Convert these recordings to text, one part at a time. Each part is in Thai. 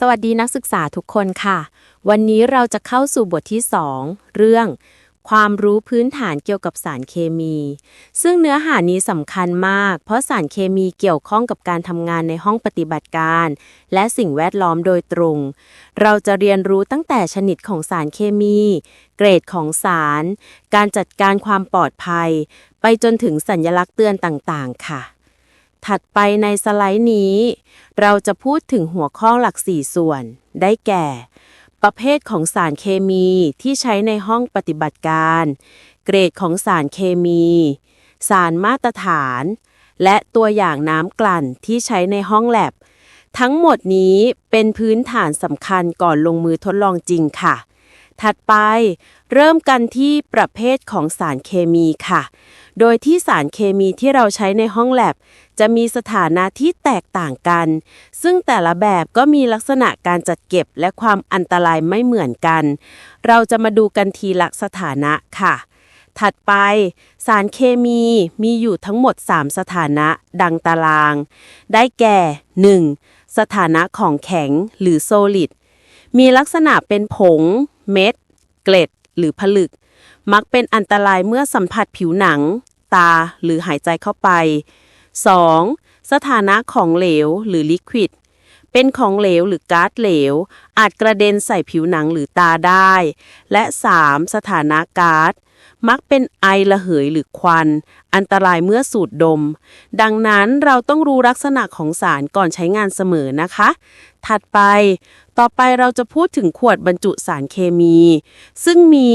สวัสดีนักศึกษาทุกคนค่ะ วันนี้เราจะเข้าสู่บทที่ 2 เรื่อง ความรู้พื้นฐานเกี่ยวกับสารเคมี ซึ่งเนื้อหานี้สำคัญมาก เพราะสารเคมีเกี่ยวข้องกับการทำงานในห้องปฏิบัติการ และสิ่งแวดล้อมโดยตรง เราจะเรียนรู้ตั้งแต่ชนิดของสารเคมี เกรดของสาร การจัดการความปลอดภัย ไปจนถึงสัญลักษณ์เตือนต่างๆ ค่ะ ถัดไปในสไลด์นี้ เราจะพูดถึงหัวข้อหลัก 4 ส่วน ได้แก่ ประเภทของสารเคมีที่ใช้ในห้องปฏิบัติการ เกรดของสารเคมี สารมาตรฐาน และตัวอย่างน้ำกลั่นที่ใช้ในห้องแลบ ทั้งหมดนี้เป็นพื้นฐานสำคัญก่อนลงมือทดลองจริงค่ะ ถัดไป เริ่มกันที่ประเภทของสารเคมีค่ะ โดยที่สารเคมีที่เราใช้ในห้องแลบ จะมีสถานะที่แตกต่างกัน ซึ่งแต่ละแบบก็มีลักษณะการจัดเก็บและความอันตรายไม่เหมือนกัน เราจะมาดูกันทีละสถานะค่ะ ถัดไป สารเคมีมีอยู่ทั้งหมด 3 สถานะดังตาราง ได้แก่ 1. สถานะของแข็งหรือโซลิดมีลักษณะเป็นผง เม็ด เกล็ด หรือผลึก มักเป็นอันตรายเมื่อสัมผัสผิวหนัง ตาหรือหายใจเข้าไป 2. สถานะของเหลวหรือลิควิดเป็นของเหลวหรือก๊าซเหลว อาจกระเด็นใส่ผิวหนังหรือตาได้ และ 3. สถานะก๊าซมักเป็นไอระเหยหรือควัน อันตรายเมื่อสูดดม ดังนั้นเราต้องรู้ลักษณะของสารก่อนใช้งานเสมอนะคะ ถัดไป ต่อไปเราจะพูดถึงขวดบรรจุสารเคมี ซึ่งมี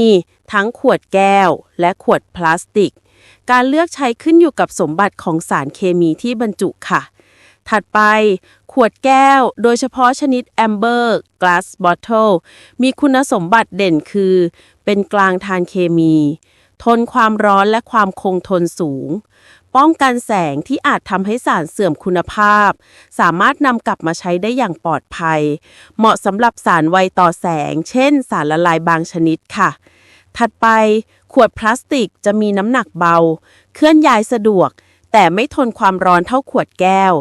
ทั้งขวดแก้วและขวดพลาสติก การเลือกใช้ขึ้นอยู่กับสมบัติของสารเคมีที่บรรจุค่ะ ถัดไป ขวดแก้ว โดยเฉพาะชนิด Amber Glass Bottle มีคุณสมบัติเด่นคือ เป็นกลางทานเคมี ทนความร้อนและความคงทนสูง ป้องกันแสงที่อาจทำให้สารเสื่อมคุณภาพ สามารถนำกลับมาใช้ได้อย่างปลอดภัย เหมาะสำหรับสารไวต่อแสง เช่น สารละลายบางชนิดค่ะ ถัดไป ขวดพลาสติกจะมีน้ำหนักเบา เคลื่อนย้ายสะดวก แต่ไม่ทนความร้อนเท่าขวดแก้ว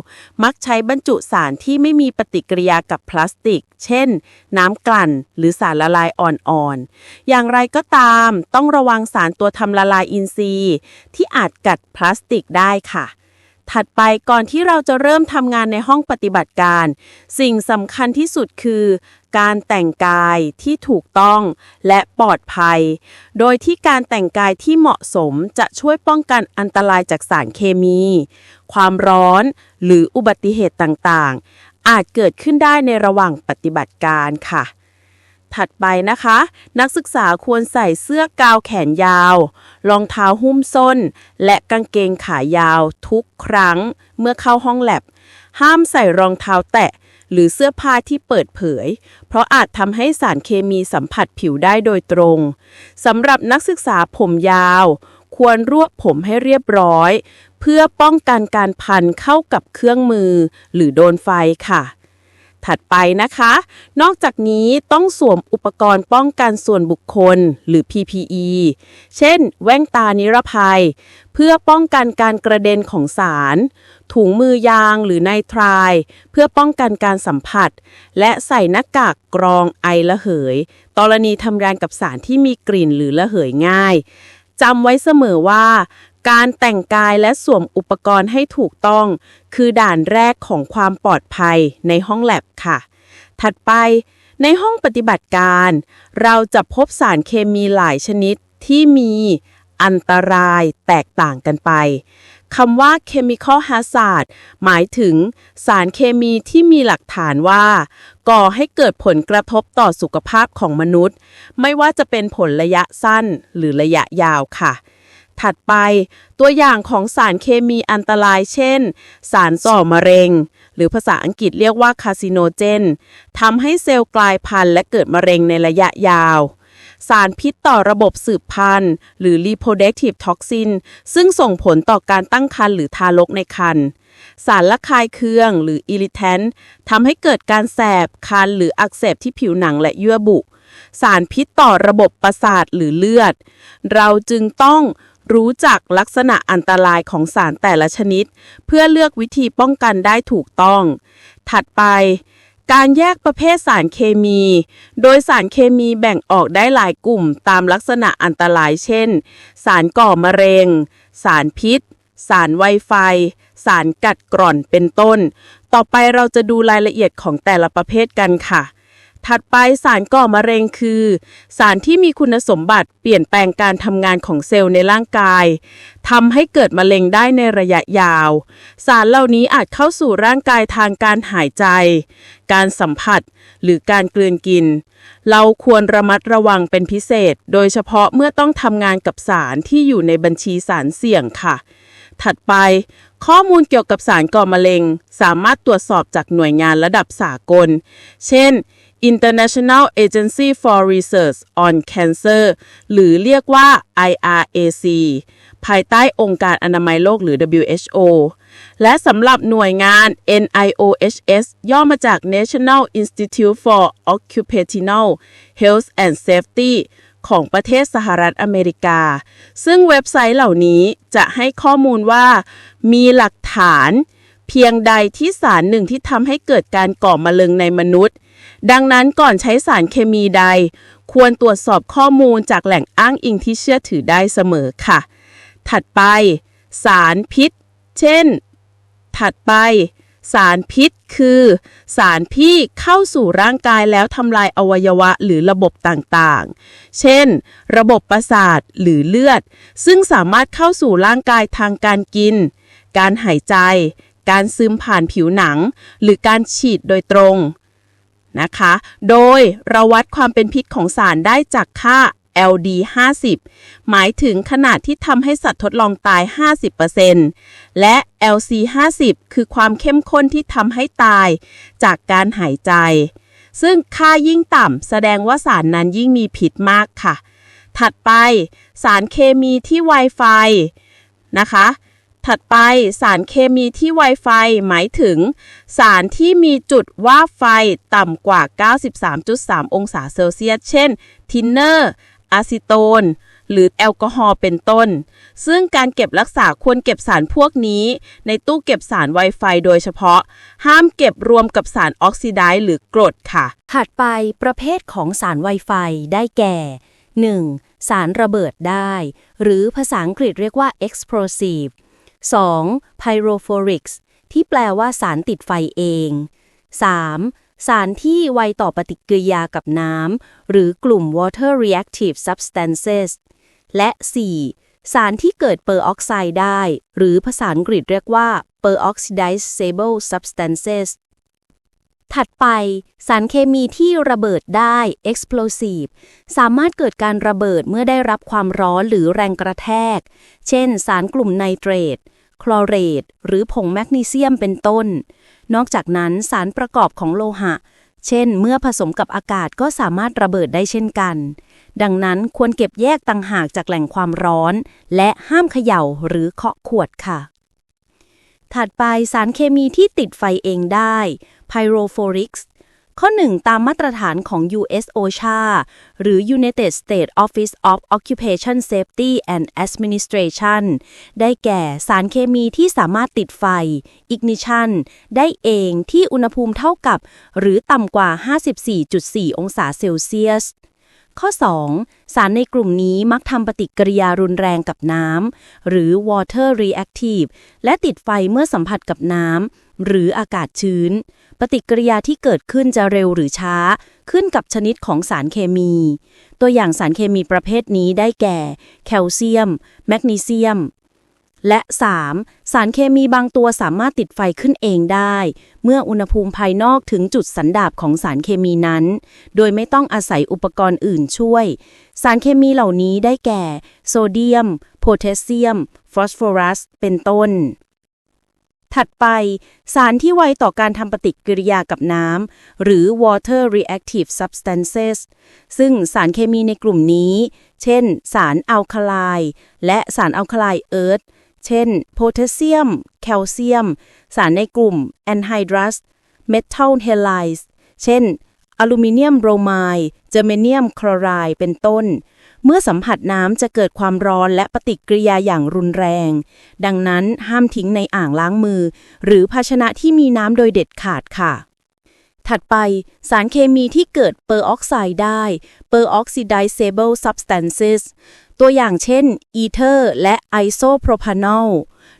มักใช้บรรจุสารที่ไม่มีปฏิกิริยากับพลาสติก เช่น น้ำกลั่น หรือสารละลายอ่อนๆ อย่างไรก็ตาม ต้องระวังสารตัวทำละลายอินทรีย์ ที่อาจกัดพลาสติกได้ค่ะ ถัดไปก่อนที่เราจะเริ่มทำงานในห้องปฏิบัติการ สิ่งสำคัญที่สุดคือ การแต่งกายที่ถูกต้องและปลอดภัย โดยที่การแต่งกายที่เหมาะสมจะช่วยป้องกันอันตรายจากสารเคมี ความร้อนหรืออุบัติเหตุต่างๆ อาจเกิดขึ้นได้ในระหว่างปฏิบัติการค่ะ ถัดไปนะคะ นักศึกษาควรใส่เสื้อกาวแขนยาว รองเท้าหุ้มส้น และกางเกงขายาวทุกครั้งเมื่อเข้าห้องแลบ ห้ามใส่รองเท้าแตะ หรือเสื้อผ้าที่เปิดเผย เพราะอาจทำให้สารเคมีสัมผัสผิวได้โดยตรงสำหรับนักศึกษาผมยาว ควรรวบผมให้เรียบร้อย เพื่อป้องกันการพันเข้ากับเครื่องมือ หรือโดนไฟค่ะ ถัดไปนะคะ นอกจากนี้ต้องสวมอุปกรณ์ป้องกันส่วนบุคคลหรือ PPE เช่น แว่นตานิรภัย เพื่อป้องกันการกระเด็นของสาร ถุงมือยางหรือไนไตราย เพื่อป้องกันการสัมผัส และใส่หน้ากากกรองไอระเหยกรณีทำงานกับสารที่มีกลิ่นหรือระเหยง่ายจำไว้เสมอว่า การแต่งกายและสวมอุปกรณ์ให้ถูกต้อง คือด่านแรกของความปลอดภัยในห้องแลบค่ะ ถัดไปในห้องปฏิบัติการ เราจะพบสารเคมีหลายชนิดที่มีอันตรายแตกต่างกันไปคำว่า chemical hazard หมายถึงสารเคมีที่มีหลักฐานว่า ก่อให้เกิดผลกระทบต่อสุขภาพของมนุษย์ ไม่ว่าจะเป็นผลระยะสั้นหรือระยะยาวค่ะ ถัดไป ตัวอย่างของสารเคมีอันตรายเช่น สารส่อมะเร็ง หรือภาษาอังกฤษเรียกว่าคาซิโนเจนทำให้เซลล์กลายพันธุ์และเกิดมะเร็งในระยะยาว สารพิษต่อระบบสืบพันธุ์ หรือ reproductive toxin ซึ่งส่งผลต่อการตั้งครรภ์หรือทารกในครรภ์สารละคายเคืองหรือ irritant ทำให้เกิดการแสบ คัน หรืออักเสบที่ผิวหนังและเยื่อบุ สารพิษต่อระบบประสาทหรือเลือด เราจึงต้อง รู้จักลักษณะอันตรายของสารแต่ละชนิด เพื่อเลือกวิธีป้องกันได้ถูกต้อง ถัดไปการแยกประเภทสารเคมี โดยสารเคมีแบ่งออกได้หลายกลุ่มตามลักษณะอันตรายเช่น สารก่อมะเร็ง สารพิษ สารไวไฟ สารกัดกร่อนเป็นต้น ต่อไปเราจะดูรายละเอียดของแต่ละประเภทกันค่ะ ถัดไปสารก่อมะเร็งคือ สารที่มีคุณสมบัติเปลี่ยนแปลงการทำงานของเซลล์ในร่างกายทำให้เกิดมะเร็งได้ในระยะยาว สารเหล่านี้อาจเข้าสู่ร่างกายทางการหายใจ การสัมผัส หรือการกลืนกิน เราควรระมัดระวังเป็นพิเศษ โดยเฉพาะเมื่อต้องทำงานกับสารที่อยู่ในบัญชีสารเสี่ยงค่ะ ถัดไป ข้อมูลเกี่ยวกับสารก่อมะเร็ง สามารถตรวจสอบจากหน่วยงานระดับสากล เช่น International Agency for Research on Cancer หรือเรียกว่า IRAC ภายใต้องค์การอนามัยโลกหรือ WHO และสำหรับหน่วยงาน NIOHS ย่อมาจาก National Institute for Occupational Health and Safety ของประเทศสหรัฐอเมริกา ซึ่งเว็บไซต์เหล่านี้จะให้ข้อมูลว่า มีหลักฐาน เพียงใดที่สารหนึ่งที่ทำให้เกิดการก่อมะเร็งในมนุษย์ ดังนั้นก่อนใช้สารเคมีใด ควรตรวจสอบข้อมูลจากแหล่งอ้างอิงที่เชื่อถือได้เสมอค่ะ ถัดไป สารพิษ เช่น ถัดไป สารพิษคือ สารที่เข้าสู่ร่างกายแล้วทำลายอวัยวะหรือระบบต่างๆ เช่น ระบบประสาทหรือเลือด ซึ่งสามารถเข้าสู่ร่างกายทางการกิน การหายใจ การซึมผ่านผิวหนัง หรือการฉีดโดยตรง นะคะ โดยเราวัดความเป็นพิษของสารได้จากค่า LD 50หมายถึงขนาดที่ทำให้สัตว์ทดลองตาย 50%และ LC 50คือความเข้มข้นที่ทำให้ตายจากการหายใจ ซึ่งค่ายิ่งต่ำแสดงว่าสารนั้นยิ่งมีพิษมากค่ะ ถัดไป สารเคมีที่ Wi-Fi นะคะ ถัดไปสารเคมีที่ Wi-Fi หมายถึง สารที่มีจุดว่าไฟต่ำกว่า 93.3 องศาเซลเซียส เช่น ทินเนอร์ อะซิโตน หรือแอลกอฮอล์เป็นต้น ซึ่งการเก็บรักษาควรเก็บสารพวกนี้ ในตู้เก็บสาร Wi-Fi โดยเฉพาะ ห้ามเก็บรวมกับสารออกซิไดซ์หรือกรดค่ะ ถัดไปประเภทของสารไวไฟได้แก่ 1. สารระเบิดได้ หรือภาษาอังกฤษเรียกว่า explosive 2. pyrophorics ที่แปลว่าสารติดไฟเอง 3. สารที่ไวต่อปฏิกิริยากับน้ำ หรือกลุ่ม water reactive substances และ 4. สารที่เกิดเปอร์ออกไซด์ได้ หรือภาษาอังกฤษเรียกว่า peroxidizable substances ถัดไปสารเคมีที่ระเบิดได้ explosive สามารถเกิดการระเบิดเมื่อได้รับความร้อนหรือแรงกระแทก เช่น สารกลุ่มไนเตรต คลอเรต หรือผงแมกนีเซียมเป็นต้น นอกจากนั้นสารประกอบของโลหะ เช่น เมื่อผสมกับอากาศก็สามารถระเบิดได้เช่นกัน ดังนั้นควรเก็บแยกต่างหากจากแหล่งความร้อน และห้ามเขย่าหรือเคาะขวดค่ะ ถัดไปสารเคมีที่ติดไฟเองได้ pyrophorics ข้อ 1 ตามมาตรฐานของ US OSHA หรือ United States Office of Occupation Safety and Administration ได้แก่สารเคมีที่สามารถติดไฟ ignition ได้เองที่อุณหภูมิเท่ากับ หรือต่ำกว่า 54.4 องศาเซลเซียส ข้อ 2 สารในกลุ่มนี้มักทำปฏิกิริยารุนแรงกับน้ำหรือ water reactive และติดไฟเมื่อสัมผัสกับน้ำหรืออากาศชื้น ปฏิกิริยาที่เกิดขึ้นจะเร็วหรือช้า ขึ้นกับชนิดของสารเคมี ตัวอย่างสารเคมีประเภทนี้ได้แก่ แคลเซียม แมกนีเซียม และ 3. สารเคมีบางตัวสามารถติดไฟขึ้นเองได้ เมื่ออุณหภูมิภายนอกถึงจุดสันดาบของสารเคมีนั้น โดยไม่ต้องอาศัยอุปกรณ์อื่นช่วย สารเคมีเหล่านี้ได้แก่ โซเดียม โพแทสเซียม ฟอสฟอรัส เป็นต้น ถัดไป สารที่ไวต่อการทำปฏิกิริยากับน้ำหรือ water reactive substances ซึ่งสารเคมีในกลุ่มนี้ เช่น สารอัลคาไลและสารอัลคาไลเอิร์ธ เช่นโพแทสเซียม แคลเซียม สารในกลุ่มแอนไฮดรัส เมทัลเฮไลซ์เช่น อลูมิเนียมโบรไมด์เจอร์เมเนียมคลอไรด์เป็นต้น เมื่อสัมผัสน้ำจะเกิดความร้อนและปฏิกิริยาอย่างรุนแรง ดังนั้นห้ามทิ้งในอ่างล้างมือ หรือภาชนะที่มีน้ำโดยเด็ดขาดค่ะถัดไปสารเคมีที่เกิดเปอร์ออกไซด์ได้ peroxidizable substances ตััวอย่างเช่นอีเทอร์และไอโซโพรพานอล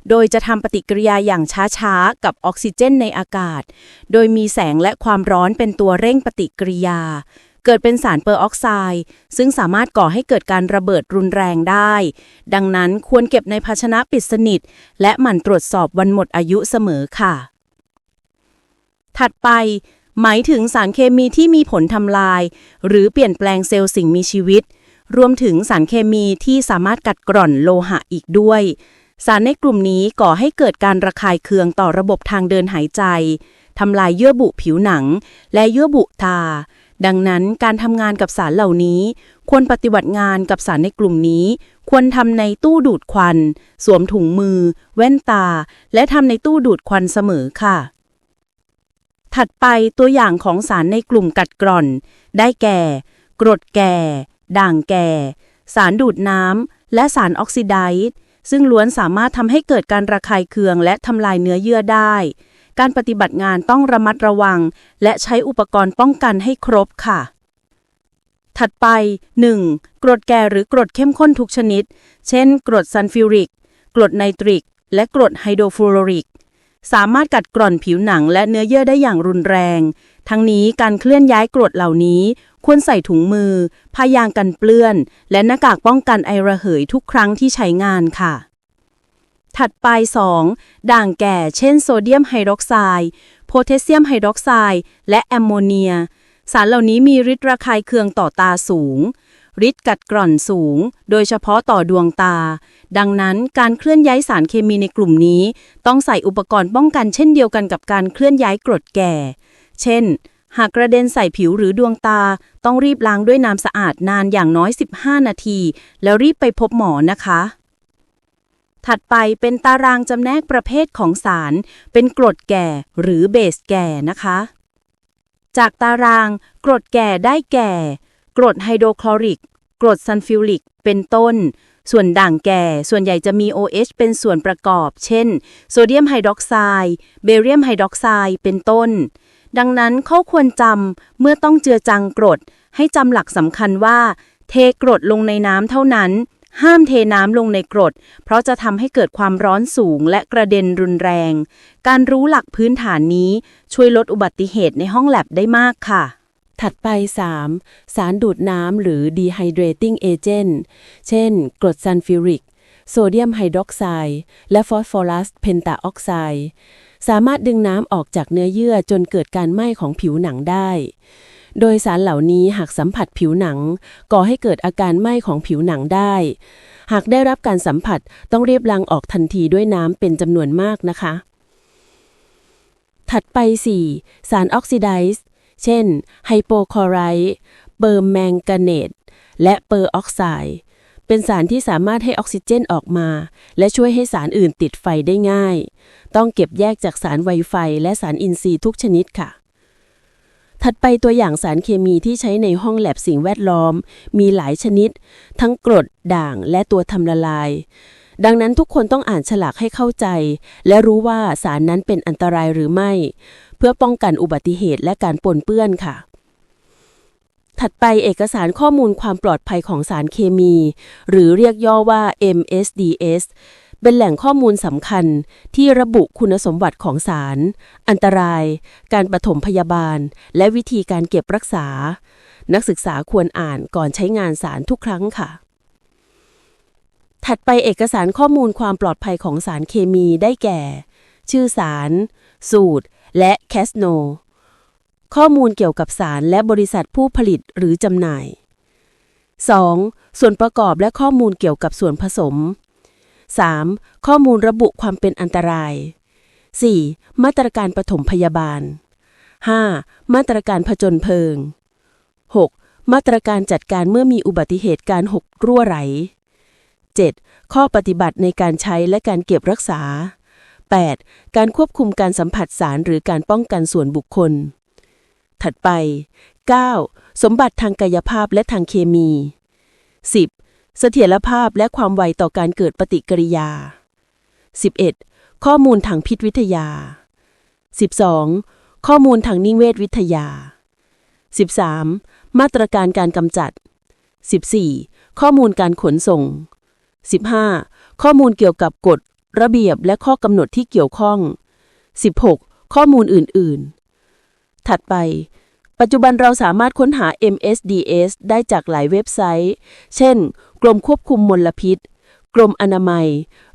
โดยจะทำปฏิกิริยาอย่างช้าๆ กับออกซิเจนในอากาศ โดยมีแสงและความร้อนเป็นตัวเร่งปฏิกิริยา เกิดเป็นสารเปอร์ออกไซด์ ซึ่งสามารถก่อให้เกิดการระเบิดรุนแรงได้ ดังนั้นควรเก็บในภาชนะปิดสนิท และหมั่นตรวจสอบวันหมดอายุเสมอค่ะ ถัดไป หมายถึงสารเคมีที่มีผลทำลาย หรือเปลี่ยนแปลงเซลล์สิ่งมีชีวิต รวมถึงสารเคมีที่สามารถกัดกร่อนโลหะอีกด้วย สารในกลุ่มนี้ก่อให้เกิดการระคายเคืองต่อระบบทางเดินหายใจทำลายเยื่อบุผิวหนัง และเยื่อบุตา ดังนั้นการทำงานกับสารเหล่านี้ ควรปฏิบัติงานกับสารในกลุ่มนี้ ควรทำในตู้ดูดควัน สวมถุงมือ แว่นตา และทำในตู้ดูดควันเสมอค่ะ ถัดไปตัวอย่างของสารในกลุ่มกัดกร่อน ได้แก่ กรดแก่ ด่างแก่ สารดูดน้ำ และสารออกซิไดซ์ซึ่งล้วนสามารถทำให้เกิดการระคายเคืองและทำลายเนื้อเยื่อได้ การปฏิบัติงานต้องระมัดระวัง และใช้อุปกรณ์ป้องกันให้ครบค่ะ ถัดไป 1. กรดแก่หรือกรดเข้มข้นทุกชนิด เช่น กรดซัลฟิวริก กรดไนตริก และกรดไฮโดรฟลูออริก สามารถกัดกร่อนผิวหนังและเนื้อเยื่อได้อย่างรุนแรง ทั้งนี้การเคลื่อนย้ายกรดเหล่านี้ ควรใส่ถุงมือ ผ้ายางกันเปื้อน และหน้ากากป้องกันไอระเหยทุกครั้งที่ใช้งานค่ะ ถัดไป 2. ด่างแก่ เช่น โซเดียมไฮดรอกไซด์โพแทสเซียมไฮดรอกไซด์และแอมโมเนีย สารเหล่านี้มีฤทธิ์ระคายเคืองต่อตาสูงฤทธิ์กัดกร่อนสูง โดยเฉพาะต่อดวงตา ดังนั้นการเคลื่อนย้ายสารเคมีในกลุ่มนี้ ต้องใส่อุปกรณ์ป้องกันเช่นเดียวกันกับการเคลื่อนย้ายกรดแก่ เช่น หากกระเด็นใส่ผิวหรือดวงตา ต้องรีบล้างด้วยน้ำสะอาดนานอย่างน้อย 15 นาที แล้วรีบไปพบหมอนะคะ ถัดไปเป็นตารางจำแนกประเภทของสาร เป็นกรดแก่หรือเบสแก่นะคะ จากตารางกรดแก่ได้แก่ กรดไฮโดรคลอริก กรดซัลฟิวริก เป็นต้นส่วนด่างแก่ ส่วนใหญ่จะมี OH เป็นส่วนประกอบ เช่น โซเดียมไฮดรอกไซด์ เบเรียมไฮดรอกไซด์ เป็นต้น ดังนั้นเขาควรจำเมื่อต้องเจือจังกรด ให้จำหลักสำคัญว่า เทกรดลงในน้ำเท่านั้น ห้ามเทน้ำลงในกรด เพราะจะทำให้เกิดความร้อนสูงและกระเด็นรุนแรง การรู้หลักพื้นฐานนี้ช่วยลดอุบัติเหตุในห้องแลบได้มากค่ะถัดไป 3. สารดูดน้ำหรือ dehydrating agent เช่น กรดซัลฟิวริก โซเดียมไฮดรอกไซด์ และฟอสฟอรัสเพนตาออกไซด์ สามารถดึงน้ำออกจากเนื้อเยื่อจนเกิดการไหม้ของผิวหนังได้ โดยสารเหล่านี้หากสัมผัสผิวหนัง ก่อให้เกิดอาการไหม้ของผิวหนังได้ หากได้รับการสัมผัสต้องรีบล้างออกทันทีด้วยน้ำเป็นจำนวนมากนะคะ ถัดไป 4. สารออกซิไดซ์เช่น ไฮโปคลอไรด์เปอร์แมงกาเนตและเปอร์ออกไซด์ เป็นสารที่สามารถให้ออกซิเจนออกมา และช่วยให้สารอื่นติดไฟได้ง่าย ต้องเก็บแยกจากสารไวไฟ และสารอินทรีย์ทุกชนิดค่ะ ถัดไปตัวอย่างสารเคมีที่ใช้ในห้องแลบสิ่งแวดล้อม มีหลายชนิด ทั้งกรด ด่างและตัวทำละลาย ดังนั้นทุกคนต้องอ่านฉลากให้เข้าใจ และรู้ว่าสารนั้นเป็นอันตรายหรือไม่ เพื่อป้องกันอุบัติเหตุและการปนเปื้อนค่ะ ถัดไปเอกสารข้อมูลความปลอดภัยของสารเคมี หรือเรียกย่อว่า MSDS เป็นแหล่งข้อมูลสำคัญที่ระบุคุณสมบัติของสาร อันตราย การปฐมพยาบาล และวิธีการเก็บรักษา นักศึกษาควรอ่านก่อนใช้งานสารทุกครั้งค่ะ ถัดไปเอกสารข้อมูลความปลอดภัยของสารเคมีได้แก่ ชื่อสาร สูตร และแคสโน ข้อมูลเกี่ยวกับสารและบริษัทผู้ผลิตหรือจำหน่าย 2. ส่วนประกอบและข้อมูลเกี่ยวกับส่วนผสม 3. ข้อมูลระบุความเป็นอันตราย 4. มาตรการปฐมพยาบาล 5. มาตรการผจญเพลิง 6. มาตรการจัดการเมื่อมีอุบัติเหตุการหกรั่วไหล 7. ข้อปฏิบัติในการใช้และการเก็บรักษา 8. การควบคุมการสัมผัสสารหรือการป้องกันส่วนบุคคล ถัดไป 9. สมบัติทางกายภาพและทางเคมี 10. เสถียรภาพและความไวต่อการเกิดปฏิกิริยา 11. ข้อมูลทางพิษวิทยา 12. ข้อมูลทางนิเวศวิทยา 13. มาตรการการกำจัด 14. ข้อมูลการขนส่ง 15. ข้อมูลเกี่ยวกับกฎ ระเบียบและข้อกำหนดที่เกี่ยวข้อง 16. ข้อมูลอื่นๆ ถัดไป ปัจจุบันเราสามารถค้นหา MSDS ได้จากหลายเว็บไซต์ เช่น กรมควบคุมมลพิษ กรมอนามัย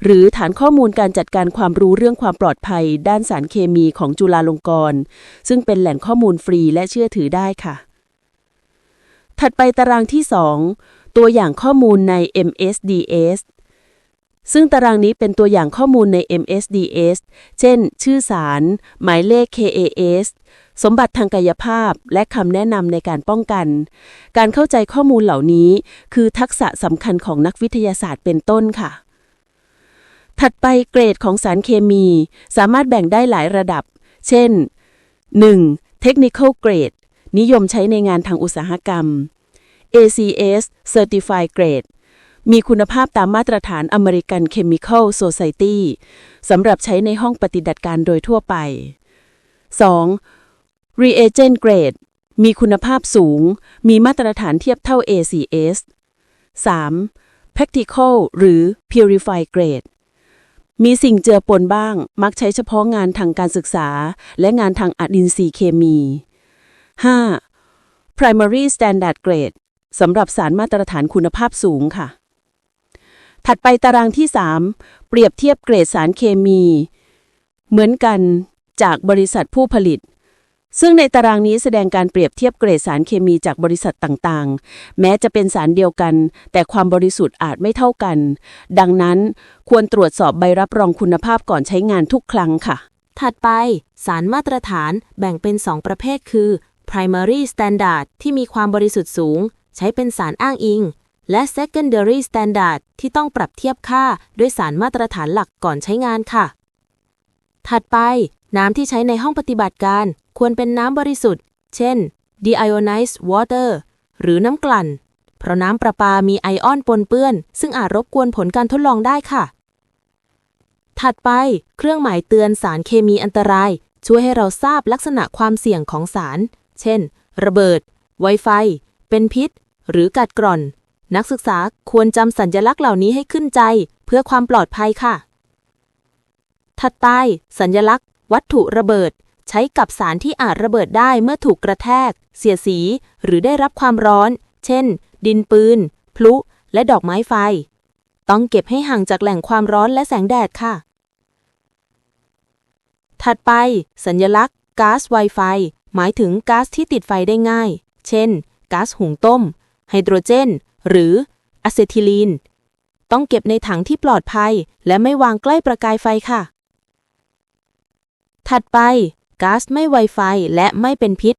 หรือฐานข้อมูลการจัดการความรู้เรื่องความปลอดภัย ด้านสารเคมีของจุฬาลงกรณ์ ซึ่งเป็นแหล่งข้อมูลฟรีและเชื่อถือได้ค่ะ ถัดไปตารางที่ 2 ตัวอย่างข้อมูลใน MSDS ซึ่งตารางนี้เป็นตัวอย่างข้อมูลใน MSDS เช่น ชื่อสาร หมายเลข KAS สมบัติทางกายภาพ และคำแนะนำในการป้องกัน การเข้าใจข้อมูลเหล่านี้ คือทักษะสำคัญของนักวิทยาศาสตร์เป็นต้นค่ะ ถัดไปเกรดของสารเคมี สามารถแบ่งได้หลายระดับ เช่น 1. Technical Grade นิยมใช้ในงานทางอุตสาหกรรม ACS Certified Grade มีคุณภาพตามมาตรฐาน American Chemical Society สำหรับใช้ในห้องปฏิบัติการโดยทั่วไป 2. Reagent Grade มีคุณภาพสูง มีมาตรฐานเทียบเท่า ACS 3. Practical หรือ Purified Grade มีสิ่งเจือปนบ้าง มักใช้เฉพาะงานทางการศึกษา และงานทางอดินซีย์เคมี 5. Primary Standard Grade สำหรับสารมาตรฐานคุณภาพสูงค่ะ ถัดไปตารางที่ 3 เปรียบเทียบเกรดสารเคมี เหมือนกันจากบริษัทผู้ผลิต ซึ่งในตารางนี้แสดงการเปรียบเทียบเกรดสารเคมีจากบริษัทต่างๆ แม้จะเป็นสารเดียวกัน แต่ความบริสุทธิ์อาจไม่เท่ากัน ดังนั้นควรตรวจสอบใบรับรองคุณภาพก่อนใช้งานทุกครั้งค่ะ ถัดไป สารมาตรฐานแบ่งเป็น 2 ประเภทคือ primary standard ที่มีความบริสุทธิ์สูง ใช้เป็นสารอ้างอิง และ secondary standard ที่ต้องปรับเทียบค่าด้วยสารมาตรฐานหลักก่อนใช้งานค่ะ ถัดไป น้ำที่ใช้ในห้องปฏิบัติการ ควรเป็นน้ำบริสุทธิ์ เช่น deionized water หรือน้ำกลั่น เพราะน้ำประปามีไอออนปนเปื้อน ซึ่งอาจรบกวนผลการทดลองได้ค่ะ ถัดไป เครื่องหมายเตือนสารเคมีอันตราย ช่วยให้เราทราบลักษณะความเสี่ยงของสาร เช่น ระเบิด ไวไฟ เป็นพิษ หรือกัดกร่อน นักศึกษาควรจำสัญลักษณ์เหล่านี้ให้ขึ้นใจ เพื่อความปลอดภัยค่ะ ถัดไปสัญลักษณ์ วัตถุระเบิด ใช้กับสารที่อาจระเบิดได้เมื่อถูกกระแทก เสียสี หรือได้รับความร้อน เช่น ดินปืน พลุ และดอกไม้ไฟ ต้องเก็บให้ห่างจากแหล่งความร้อนและแสงแดดค่ะ ถัดไป สัญลักษณ์ก๊าซไวไฟ หมายถึงก๊าซที่ติดไฟได้ง่าย เช่นก๊าซหุงต้ม ไฮโดรเจน หรืออะเซทิลีน ต้องเก็บในถังที่ปลอดภัย และไม่วางใกล้ประกายไฟค่ะ ถัดไปก๊าซไม่ไวไฟและไม่เป็นพิษ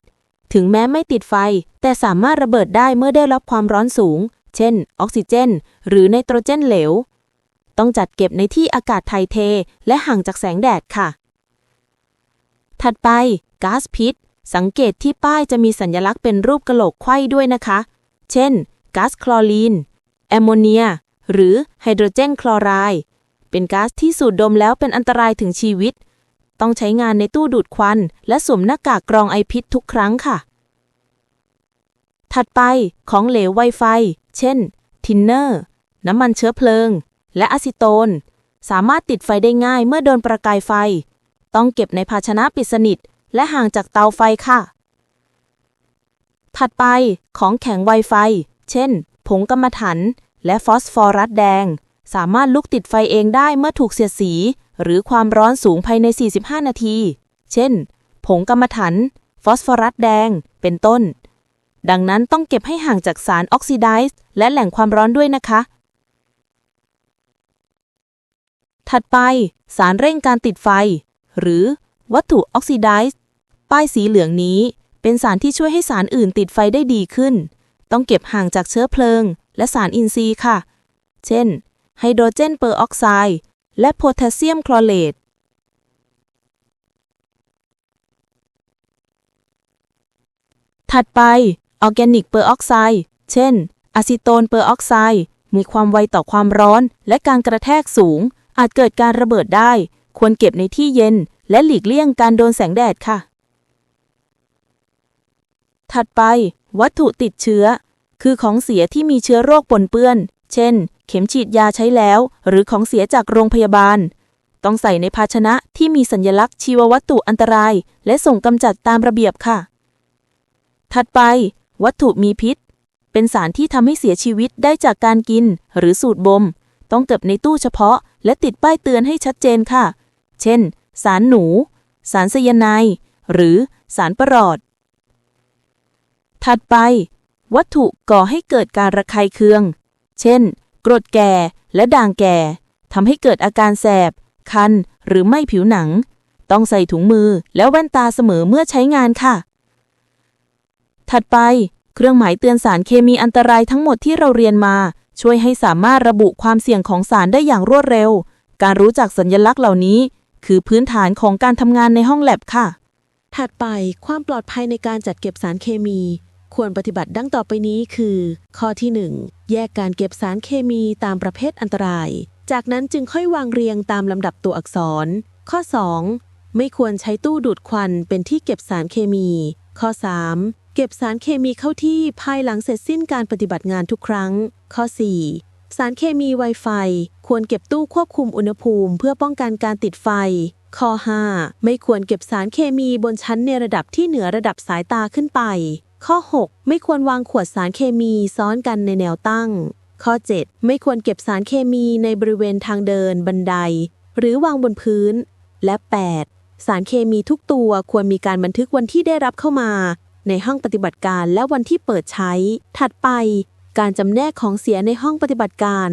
ถึงแม้ไม่ติดไฟ แต่สามารถระเบิดได้เมื่อได้รับความร้อนสูง เช่น ออกซิเจน หรือไนโตรเจนเหลว ต้องจัดเก็บในที่อากาศไทยเท และห่างจากแสงแดดค่ะ ถัดไปก๊าซพิษ สังเกตที่ป้ายจะมีสัญลักษณ์เป็นรูปกระโหลกไขว้ด้วยนะคะ เช่น ก๊าซคลอรีน แอมโมเนีย หรือไฮโดรเจนคลอไรด์ เป็นก๊าซที่สูดดมแล้วเป็นอันตรายถึงชีวิต ต้องใช้งานในตู้ดูดควัน และสวมหน้ากากกรองไอพิษทุกครั้งค่ะ ถัดไปของเหลวไวไฟ เช่น ทินเนอร์ น้ำมันเชื้อเพลิง และอะซิโตน สามารถติดไฟได้ง่ายเมื่อโดนประกายไฟ ต้องเก็บในภาชนะปิดสนิท และห่างจากเตาไฟค่ะถัดไปของแข็งไวไฟ เช่น ผงกรรมถัน และฟอสฟอรัสแดง สามารถลุกติดไฟเองได้เมื่อถูกเสียดสี หรือความร้อนสูงภายใน 45 นาที เช่น ผงกรรมถัน ฟอสฟอรัสแดง เป็นต้น ดังนั้นต้องเก็บให้ห่างจากสารออกซิไดซ์และแหล่งความร้อนด้วยนะคะ ถัดไปสารเร่งการติดไฟ หรือวัตถุออกซิไดซ์ป้ายสีเหลืองนี้เป็นสารที่ช่วยให้สารอื่นติดไฟได้ดีขึ้น ต้องเก็บห่างจากเชื้อเพลิง และสารอินทรีย์ค่ะ เช่น ไฮโดรเจนเปอร์ออกไซด์ และโพแทสเซียมคลอเรตถัดไปออร์แกนิกเปอร์ออกไซด์ เช่น อะซิโตนเปอร์ออกไซด์ มีความไวต่อความร้อน และการกระแทกสูง อาจเกิดการระเบิดได้ ควรเก็บในที่เย็น และหลีกเลี่ยงการโดนแสงแดดค่ะ ถัดไป วัตถุติดเชื้อ คือของเสียที่มีเชื้อโรคปนเปื้อน เช่น เข็มฉีดยาใช้แล้ว หรือของเสียจากโรงพยาบาล ต้องใส่ในภาชนะที่มีสัญลักษณ์ชีววัตถุอันตราย และส่งกำจัดตามระเบียบค่ะ ถัดไป วัตถุมีพิษ เป็นสารที่ทำให้เสียชีวิตได้จากการกิน หรือสูดบม ต้องเก็บในตู้เฉพาะ และติดป้ายเตือนให้ชัดเจนค่ะ เช่น สารหนู สารไซยาไนด์หรือสารประหลอด ถัดไป วัตถุก่อให้เกิดการระคายเคือง เช่น กรดแก่และด่างแก่ทำให้เกิดอาการแสบ คัน หรือไม่ผิวหนัง ต้องใส่ถุงมือและแว่นตาเสมอเมื่อใช้งานค่ะ ถัดไป เครื่องหมายเตือนสารเคมีอันตรายทั้งหมดที่เราเรียนมา ช่วยให้สามารถระบุความเสี่ยงของสารได้อย่างรวดเร็ว การรู้จักสัญลักษณ์เหล่านี้ คือพื้นฐานของการทำงานในห้องแลบค่ะ ถัดไปความปลอดภัยในการจัดเก็บสารเคมี ควรปฏิบัติดังต่อไปนี้คือ ข้อที่ 1 แยกการเก็บสารเคมีตามประเภทอันตราย จากนั้นจึงค่อยวางเรียงตามลำดับตัวอักษร ข้อ 2 ไม่ควรใช้ตู้ดูดควันเป็นที่เก็บสารเคมี ข้อ 3 เก็บสารเคมีเข้าที่ภายหลังเสร็จสิ้นการปฏิบัติงานทุกครั้ง ข้อ 4 สารเคมี Wi-Fi ควรเก็บตู้ควบคุมอุณหภูมิ เพื่อป้องกันการติดไฟข้อ 5 ไม่ควรเก็บสารเคมีบนชั้นในระดับที่เหนือระดับสายตาขึ้นไป ข้อ 6 ไม่ควรวางขวดสารเคมีซ้อนกันในแนวตั้ง ข้อ 7 ไม่ควรเก็บสารเคมีในบริเวณทางเดินบันได หรือวางบนพื้น และ 8 สารเคมีทุกตัวควรมีการบันทึกวันที่ได้รับเข้ามา ในห้องปฏิบัติการและวันที่เปิดใช้ ถัดไป การจำแนกของเสียในห้องปฏิบัติการ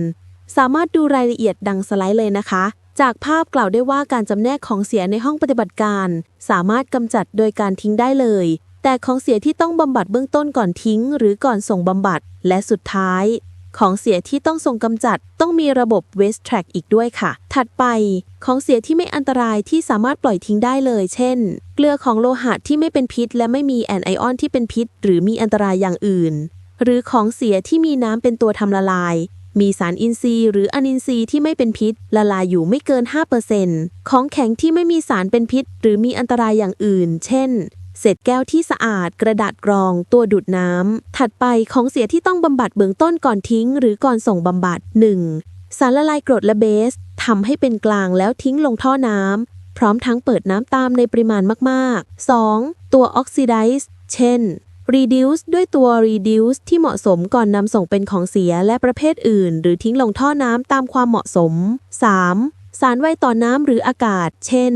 สามารถดูรายละเอียดดังสไลด์เลยนะคะ จากภาพกล่าวได้ว่าการจำแนกของเสียในห้องปฏิบัติการ สามารถกำจัดโดยการทิ้งได้เลย แต่ของเสียที่ต้องบำบัดเบื้องต้นก่อนทิ้ง หรือก่อนส่งบำบัด และสุดท้าย ของเสียที่ต้องส่งกำจัด ต้องมีระบบ waste track อีกด้วยค่ะ ถัดไป ของเสียที่ไม่อันตรายที่สามารถปล่อยทิ้งได้เลย เช่น เกลือของโลหะที่ไม่เป็นพิษ และไม่มีแอนไอออนที่เป็นพิษ หรือมีอันตรายอย่างอื่น หรือของเสียที่มีน้ำเป็นตัวทำละลายมีสารอินทรีย์หรืออนินทรีย์ที่ไม่เป็นพิษ ละลายอยู่ไม่เกิน 5%ของแข็งที่ไม่มีสารเป็นพิษ หรือมีอันตรายอย่างอื่น เช่น เศษแก้วที่สะอาด กระดาษกรอง ตัวดูดน้ำ ถัดไปของเสียที่ต้องบำบัดเบื้องต้นก่อนทิ้ง หรือก่อนส่งบำบัด 1. สารละลายกรดและเบสทำให้เป็นกลางแล้วทิ้งลงท่อน้ำ พร้อมทั้งเปิดน้ำตามในปริมาณมากๆ 2. ตัวออกซิไดซ์เช่น reduce ด้วยตัว reduce ที่เหมาะสมก่อนนำส่งเป็นของเสียและประเภทอื่น หรือทิ้งลงท่อน้ำตามความเหมาะสม 3. สารไวต่อน้ำหรืออากาศ เช่น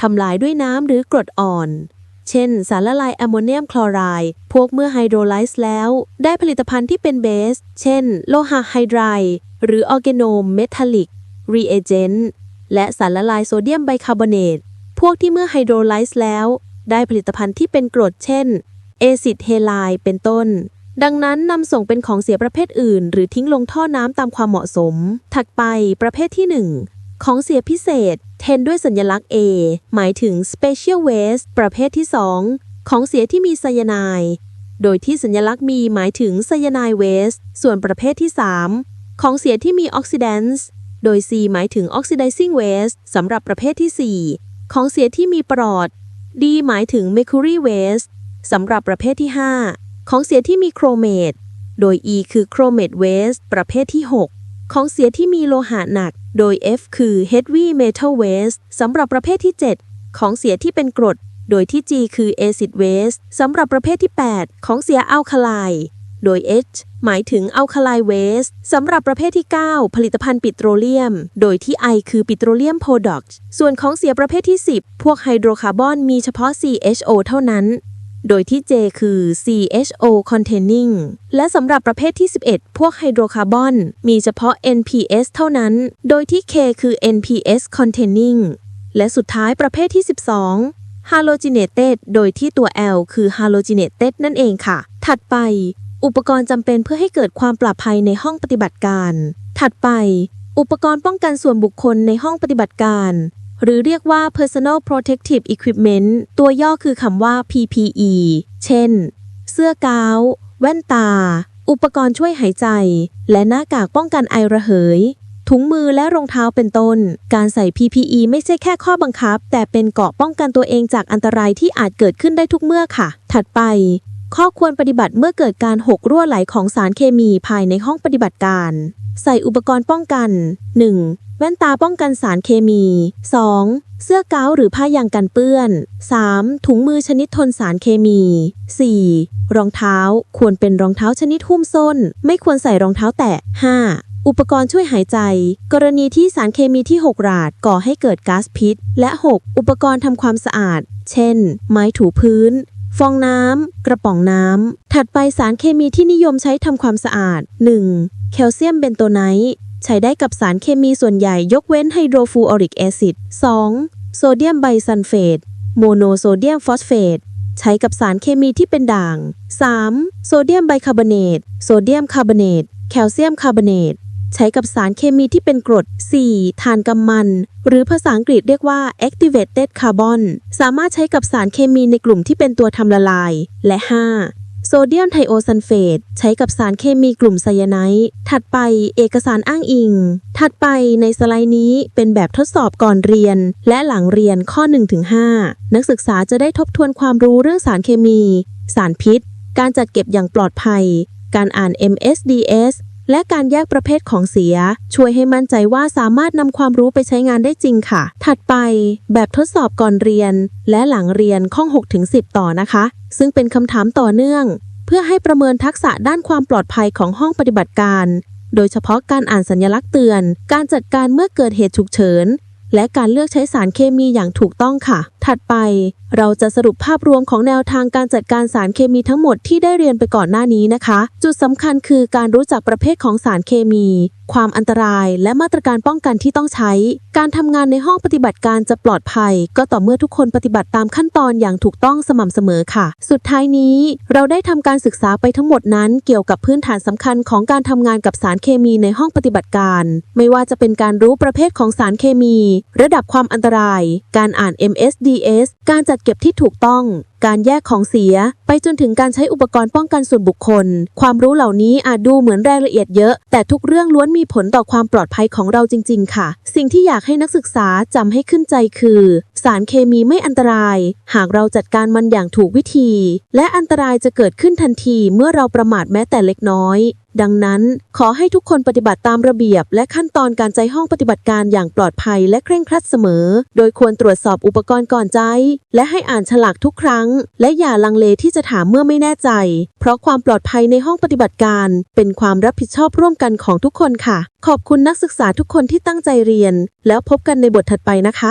ทำลายด้วยน้ำหรือกรดอ่อน เช่น สารละลายแอมโมเนียมคลอไรด์พวกเมื่อไฮโดรไลซ์แล้ว ได้ผลิตภัณฑ์ที่เป็นเบส เช่น โลหะไฮไดรด์หรือออร์แกโนมเมทัลลิกรีเอเจนต์และสารละลายโซเดียมไบคาร์บอเนตพวกที่เมื่อไฮโดรไลซ์แล้ว ได้ผลิตภัณฑ์ที่เป็นกรดเช่นเอซิดเฮไลด์เป็นต้น ดังนั้นนำส่งเป็นของเสียประเภทอื่น หรือทิ้งลงท่อน้ำตามความเหมาะสม ถัดไปประเภทที่ 1 ของเสียพิเศษเทนด้วยสัญลักษณ์ A หมายถึง Special Waste ประเภทที่ 2 ของเสียที่มีไซยาไนด์โดยที่สัญลักษณ์มีหมายถึงไซยาไนด์เวสส่วนประเภทที่ 3 ของเสียที่มีออกซิแดนซ์โดย C หมายถึง Oxidizing Waste สำหรับประเภทที่ 4 ของเสียที่มีปลอด D หมายถึง Mercury Waste สำหรับประเภทที่ 5 ของเสียที่มีโครเมตโดย E คือ Chromate Waste ประเภทที่ 6 ของเสียที่มีโลหะหนัก โดย F คือ Heavy Metal Waste สำหรับประเภทที่ 7 ของเสียที่เป็นกรด โดยที่ G คือ Acid Waste สำหรับประเภทที่ 8 ของเสียอัลคาไลโดย H หมายถึงอัลคาไลเวสสำหรับประเภทที่ 9 ผลิตภัณฑ์ปิโตรเลียม โดยที่ I คือปิโตรเลียมโปรดักต์ส่วนของเสียประเภทที่ 10 พวกไฮโดรคาร์บอนมีเฉพาะ CHO เท่านั้น โดยที่ J คือ CHO containing และสำหรับประเภทที่ 11 พวกไฮโดรคาร์บอนมีเฉพาะ NPS เท่านั้น โดยที่ K คือ NPS containing และสุดท้ายประเภทที่ 12 halogenated โดยที่ตัว L คือ halogenated นั่นเองค่ะ ถัดไป อุปกรณ์จำเป็นเพื่อให้เกิดความปลอดภัยในห้องปฏิบัติการ ถัดไป อุปกรณ์ป้องกันส่วนบุคคลในห้องปฏิบัติการ หรือเรียกว่า personal protective equipment ตัวย่อคือคำว่า PPE เช่น เสื้อกาว แว่นตา อุปกรณ์ช่วยหายใจ และหน้ากากป้องกันไอระเหย ถุงมือและรองเท้าเป็นต้น การใส่ PPE ไม่ใช่แค่ข้อบังคับ แต่เป็นเกราะป้องกันตัวเองจากอันตรายที่อาจเกิดขึ้นได้ทุกเมื่อค่ะ ถัดไป ข้อควรปฏิบัติเมื่อเกิดการหกรั่วไหลของสารเคมีภายในห้องปฏิบัติการ ใส่อุปกรณ์ป้องกัน 1. แว่นตาป้องกันสารเคมี 2. เสื้อกาวหรือผ้ายางกันเปื้อน 3. ถุงมือชนิดทนสารเคมี 4. รองเท้าควรเป็นรองเท้าชนิดหุ้มส้น ไม่ควรใส่รองเท้าแตะ 5. อุปกรณ์ช่วยหายใจ กรณีที่สารเคมีที่ 6 ราดก่อให้เกิดก๊าซพิษ และ 6. อุปกรณ์ทำความสะอาด เช่น ไม้ถูพื้นฟองน้ำ กระป๋องน้ำ ถัดไปสารเคมีที่นิยมใช้ทำความสะอาด 1. แคลเซียมเบนโตไนท์ ใช้ได้กับสารเคมีส่วนใหญ่ยกเว้นไฮโดรฟูออริกแอซิด 2. โซเดียมไบซัลเฟต โมโนโซเดียมฟอสเฟต ใช้กับสารเคมีที่เป็นด่าง 3. โซเดียมไบคาร์บอเนต โซเดียมคาร์บอเนต แคลเซียมคาร์บอเนต ใช้กับสารเคมีที่เป็นกรด 4. ถ่านกำมัน หรือภาษาอังกฤษเรียกว่า activated carbon สามารถใช้กับสารเคมีในกลุ่มที่เป็นตัวทำละลาย และ 5. โซเดียมไทโอซัลเฟตใช้กับสารเคมีกลุ่มไซยาไนด์ถัดไปเอกสารอ้างอิง ถัดไปในสไลด์นี้เป็นแบบทดสอบก่อนเรียน และหลังเรียนข้อ 1-5 นักศึกษาจะได้ทบทวนความรู้เรื่องสารเคมี สารพิษ การจัดเก็บอย่างปลอดภัย การอ่าน MSDS และการแยกประเภทของเสีย ช่วยให้มั่นใจว่าสามารถนำความรู้ไปใช้งานได้จริงค่ะ ถัดไป แบบทดสอบก่อนเรียน และหลังเรียนข้อ6-10 ต่อนะคะ ซึ่งเป็นคำถามต่อเนื่อง เพื่อให้ประเมินทักษะด้านความปลอดภัยของห้องปฏิบัติการ โดยเฉพาะการอ่านสัญลักษณ์เตือน การจัดการเมื่อเกิดเหตุฉุกเฉิน และการเลือกใช้สารเคมีอย่างถูกต้องค่ะถัดไปเราจะสรุปภาพรวมของแนวทางการจัดการสารเคมีทั้งหมดที่ได้เรียนไปก่อนหน้านี้นะคะ จุดสำคัญคือการรู้จักประเภทของสารเคมี ความอันตราย และมาตรการป้องกันที่ต้องใช้ การทำงานในห้องปฏิบัติการจะปลอดภัย ก็ต่อเมื่อทุกคนปฏิบัติตามขั้นตอนอย่างถูกต้องสม่ำเสมอค่ะ สุดท้ายนี้ เราได้ทำการศึกษาไปทั้งหมดนั้นเกี่ยวกับพื้นฐานสำคัญของการทำงานกับสารเคมีในห้องปฏิบัติการ ไม่ว่าจะเป็นการรู้ประเภทของสารเคมี ระดับความอันตราย การอ่าน MSD SDS การจัดเก็บที่ถูกต้อง การแยกของเสีย ไปจนถึงการใช้อุปกรณ์ป้องกันส่วนบุคคล ความรู้เหล่านี้อาจดูเหมือนรายละเอียดเยอะ แต่ทุกเรื่องล้วนมีผลต่อความปลอดภัยของเราจริง ๆ ค่ะ สิ่งที่อยากให้นักศึกษาจำให้ขึ้นใจคือ สารเคมีไม่อันตราย หากเราจัดการมันอย่างถูกวิธี และอันตรายจะเกิดขึ้นทันทีเมื่อเราประมาทแม้แต่เล็กน้อยดังนั้น ขอให้ทุกคนปฏิบัติตามระเบียบ และขั้นตอนการใจห้องปฏิบัติการอย่างปลอดภัยและเคร่งครัดเสมอ โดยควรตรวจสอบอุปกรณ์ก่อนใจ และให้อ่านฉลากทุกครั้งและอย่าลังเลที่จะถามเมื่อไม่แน่ใจ เพราะความปลอดภัยในห้องปฏิบัติการ เป็นความรับผิดชอบร่วมกันของทุกคนค่ะ ขอบคุณนักศึกษาทุกคนที่ตั้งใจเรียน แล้วพบกันในบทถัดไปนะคะ